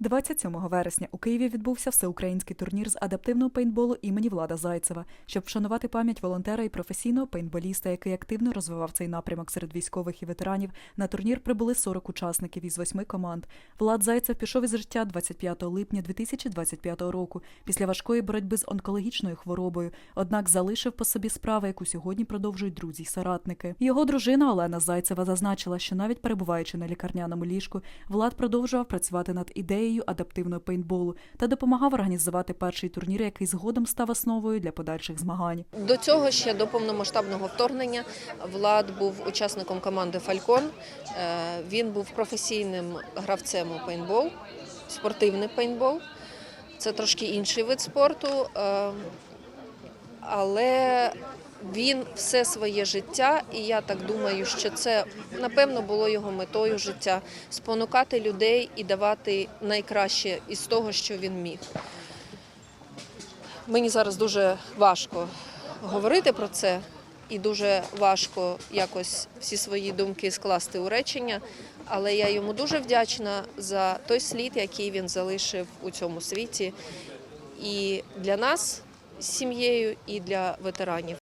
27 вересня у Києві відбувся всеукраїнський турнір з адаптивного пейнтболу імені Влада Зайцева, щоб вшанувати пам'ять волонтера і професійного пейнтболіста, який активно розвивав цей напрямок серед військових і ветеранів. На турнір прибули 40 учасників із восьми команд. Влад Зайцев пішов із життя 25 липня 2025 року після важкої боротьби з онкологічною хворобою. Однак залишив по собі справу, яку сьогодні продовжують друзі й соратники. Його дружина Олена Зайцева зазначила, що навіть перебуваючи на лікарняному ліжку, Влад продовжував працювати над ідеєю адаптивного пейнтболу та допомагав організувати перший турнір, який згодом став основою для подальших змагань. До цього ще до повномасштабного вторгнення Влад був учасником команди Фалькон. Е, Він був професійним гравцем у пейнтбол, спортивний пейнтбол. Це трошки інший вид спорту, е, але він все своє життя, і я так думаю, що це напевно було його метою життя спонукати людей і давати найкраще із того, що він міг. Мені зараз дуже важко говорити про це, і дуже важко якось всі свої думки скласти у речення. Але я йому дуже вдячна за той слід, який він залишив у цьому світі, і для нас сім'єю, і для ветеранів.